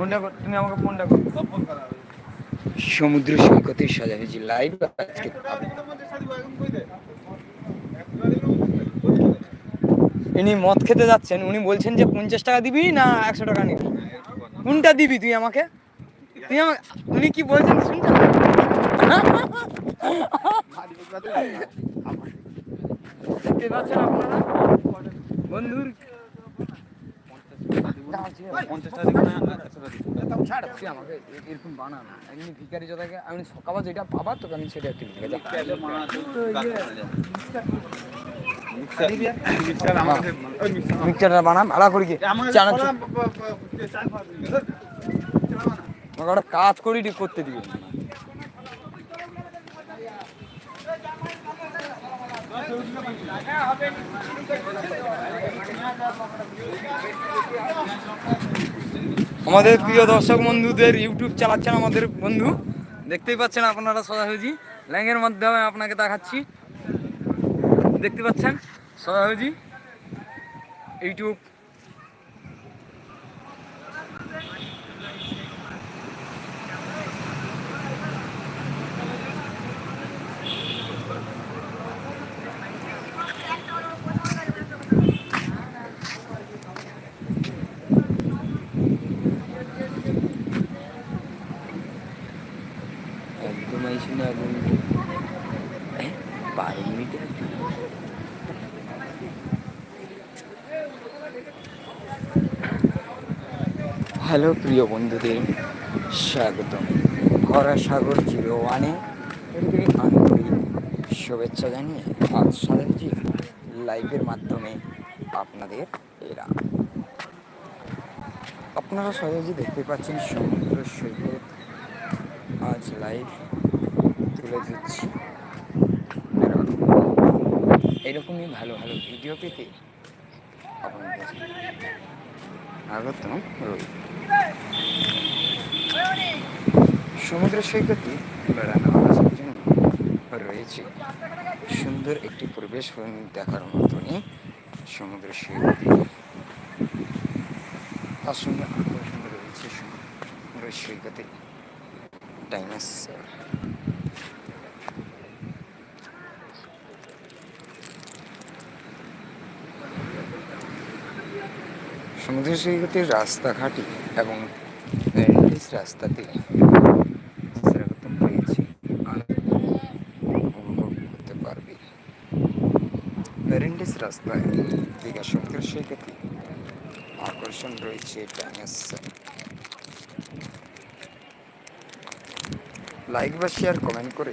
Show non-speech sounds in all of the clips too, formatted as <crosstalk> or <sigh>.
ফোনটা কর তুমি আমাকে ফোনটা সমুদ্র সৈকতে সাজামেজি লাইভ আজকে ইনি মদ খেতে যাচ্ছেন উনি বলছেন যে পঞ্চাশ টাকা দিবি না একশো টাকা নিবি। কোনটা দিবি তুই আমাকে? তুই আমাকে উনি কি বলছেন শুনছেন? <laughs> আপনারা? দিবো না দিবো ছাড়। তুই আমাকে এরকম বানা না এমনি ভিকারি আমি সকালে যেটা পাবার তোকে আমি সেটা মিক্সচারটা বানা করি কি? কাজ করি করতে দিবি। আমাদের প্রিয় দর্শক বন্ধুদের ইউটিউব চালাচ্ছেন আমাদের বন্ধু। দেখতেই পাচ্ছেন আপনারা সদাহজি ল্যাঙ্গের মাধ্যমে আপনাকে দেখাচ্ছি। দেখতে পাচ্ছেন সদাহজি ইউটিউব হ্যালো প্রিয় বন্ধুদের, স্বাগতম। ভরা সাগর জিরো ওয়ানে আন্তরিক শুভেচ্ছা জানিয়ে আজ সারাজি লাইভের মাধ্যমে আপনাদের এরা আপনারা সহজে দেখতে পাচ্ছেন সমুদ্র সৈকত, আজ লাইভ তুলে দিচ্ছি এরকমই ভালো ভালো ভিডিও পেতে আপনাদের আগতম রই সমুদ্র সৈকতে বেড়ানো আসার জন্য রয়েছে। সুন্দর একটি পরিবেশ দেখার মতনই সমুদ্র সৈকতে তার সঙ্গে আকর্ষণ রয়েছে সমুদ্র সৈকতে ডাইনোসর সমুদ্র সৈকতের রাস্তাঘাটে এবং প্যারিস রাস্তাতে সেরকম আনন্দ উপভোগ করতে পারবে। প্যারেন্টিস রাস্তায় দীঘা সমুদ্র সৈকতে আকর্ষণ রয়েছে ডাইনোসর লাইক বা শেয়ার কমেন্ট করে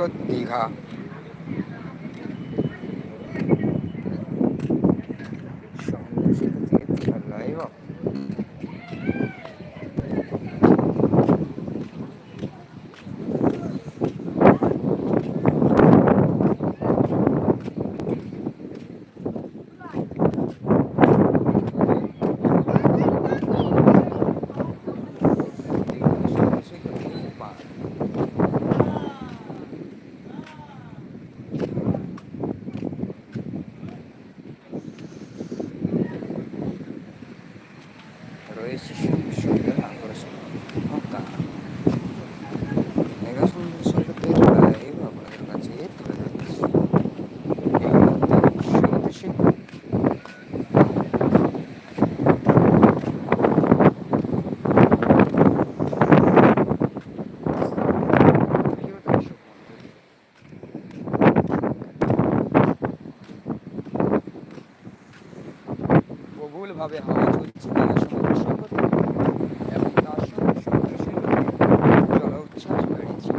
সমুদ্র সৈকত দীঘা সমুদ্র সৈকত থেকে দীঘা লাইভ সমুদ্র সৈকত থেকে পা বিশ্ববিদ্যালয় আকর্ষণ তা মেগা সুন্দর সৈকতের লাইভ আপনাদের কাছে তুলে ধরছি এই মুহূর্তে সমুদ্র সৈকত প্রিয় দর্শক মণ্ডলী, প্রবলভাবে হাওয়া চলছে। সৈকতে এবং তার সঙ্গে সমুদ্র সৈকতে জল উচ্ছ্বাস বেড়েছে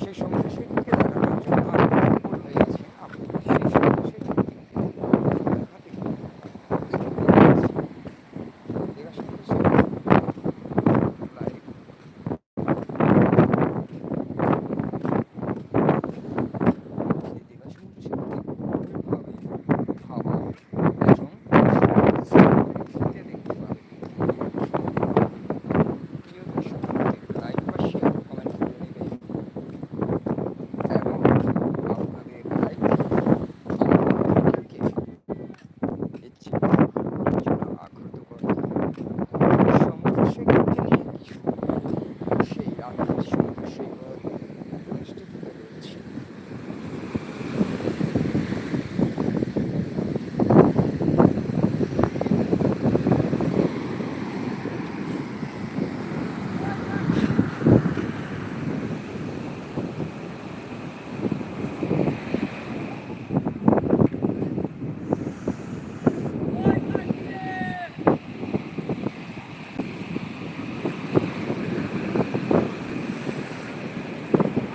সেই সমুদ্র সৈকতকে দেখানোর জন্য আমি ব্যাকুল হয়ে গেছি আপনি সেই সমুদ্র সৈকতটি দেখাতে দীঘা সমুদ্র সৈকত লাইভ দীঘা সমুদ্র সৈকতে প্রবলভাবে হাওয়া এবং দেখতে দেখতে পাবেন প্রিয় দর্শক লাইক বা শেয়ার কমেন্ট করে নেবেন এবং আপনাদের লাইক আমাদেরকে ইচ্ছে করার জন্য আগ্রহ করে সমুদ্র সৈকতকে নিয়ে কিছু সেই রাতের সমুদ্র সৈকত অনুষ্ঠিত রয়েছে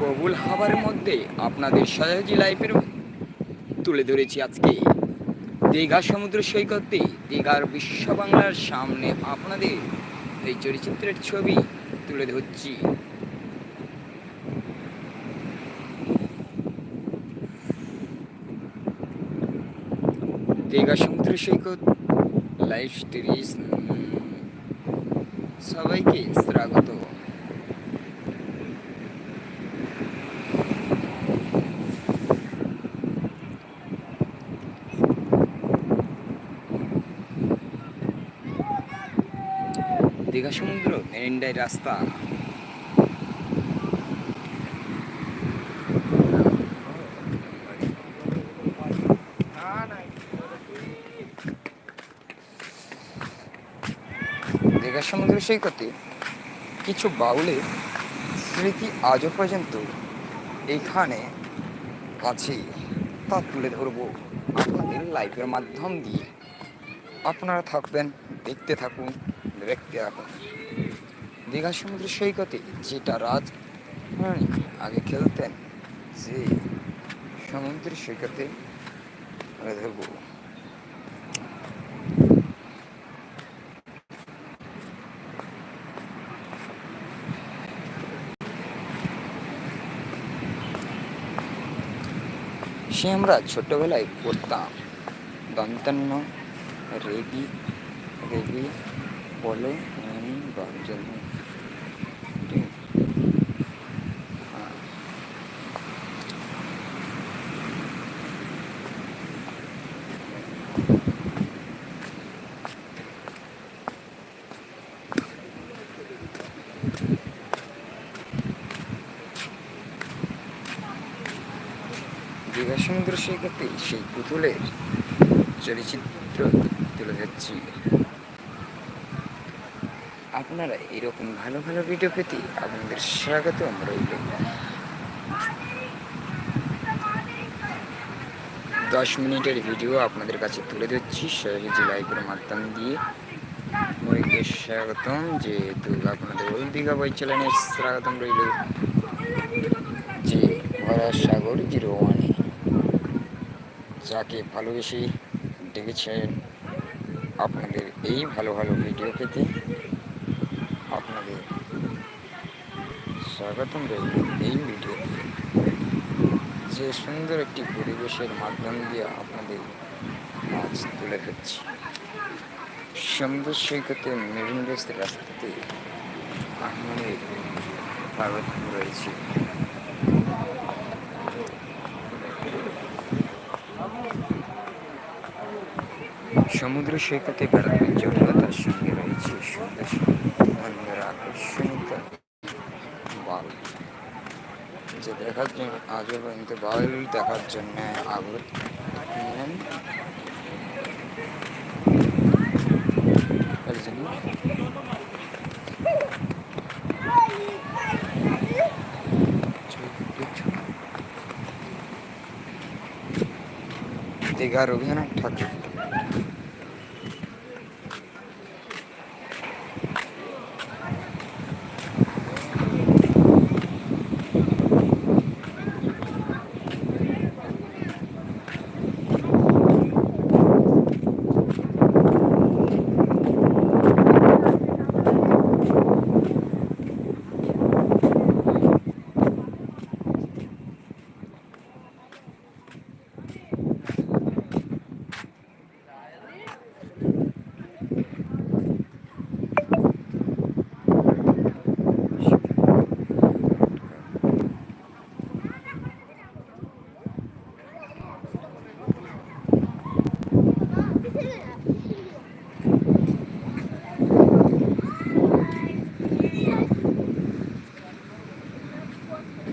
প্রবল হাওয়ার মধ্যে আপনাদের সয়াজি লাইফের তুলে ধরেছি আজকে। দীঘা সমুদ্র সৈকতে দীঘার বিশ্ব বাংলার সামনে আপনাদের এই চলচ্চিত্রের ছবি তুলে ধরছি। দীঘা সমুদ্র সৈকত লাইভ সিরিজ সবাইকে স্বাগত দীঘা মেরিন্ডাই রাস্তা দীঘা সমুদ্র সৈকতে কিছু বাউলের স্মৃতি আজও পর্যন্ত এইখানে আছে তা তুলে ধরবো আপনাদের লাইভের মাধ্যম দিয়ে। আপনারা থাকবেন, দেখতে থাকুন দেখতে থাকুন। দীঘা সমুদ্র সৈকতে যেটা রাজ আগে খেলতেন, যে সমুদ্র সৈকতে ধরবো। সে আমরা ছোটবেলায় পড়তাম। দন্তান্ন রেগি রেগি বলে গর্জন ঠিক। হ্যাঁ। দীঘা সমুদ্র সৈকতে সেই পুতুলের চলচ্চিত্র তুলে ধরছি। আপনারা এরকম ভালো ভালো ভিডিও পেতে আপনাদের স্বাগত রইল। দশ মিনিটের ভিডিও আপনাদের কাছে তুলে ধরছি, সহজে লাইভের মাধ্যম দিয়ে। সবাইকে স্বাগতম, যেহেতু আপনাদের ওই দীঘা বই চ্যানেলের স্বাগতম রইল। যে ভরা সাগর জিরো ওয়ানে। যাকে ভালোবেসে ডেকেছেন আপনাদের এই ভালো ভালো ভিডিও পেতে আপনাদের স্বাগতম রইল এই ভিডিওতে। যে সুন্দর একটি পরিবেশের মাধ্যম দিয়ে আপনাদের আজ তুলে ধরছি। সুন্দর সৈকতে মেরিন রাস্তাতে আপনাদের স্বাগত রয়েছে। সমুদ্র সৈকতে বেড়ানোর জন্য তার সঙ্গে রয়েছে সুন্দর সুন্দর আকর্ষণীয় বাল। যে দেখার জন্য, আজও পর্যন্ত বাল দেখার জন্য আগ্রহ দীঘা রবীন্দ্রনাথ ঠাকুর।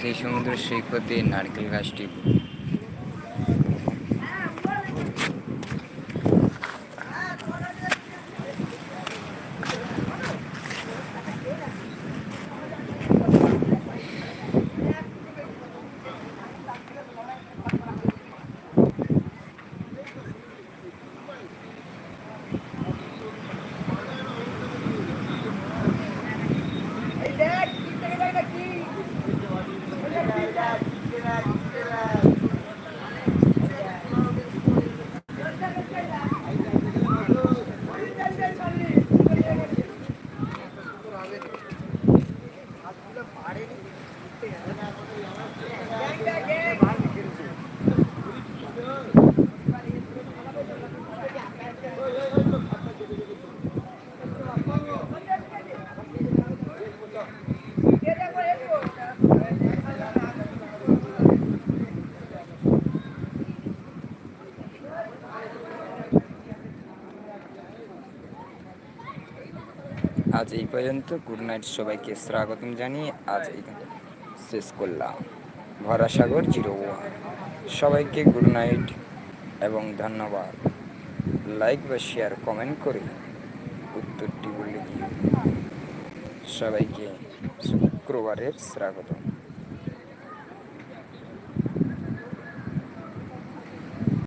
সেই সমুদ্র সৈকতে নারকেল গাছটি আজ এই পর্যন্ত গুড নাইট সবাইকে। স্বাগতম জানিয়ে আজ এইখানে শেষ করলাম। Bharasagar zero one. সবাইকে গুড নাইট এবং ধন্যবাদ। লাইক বা শেয়ার, কমেন্ট করে উত্তরটি বলে দিয়ে সবাইকে শুক্রবারের স্বাগতম।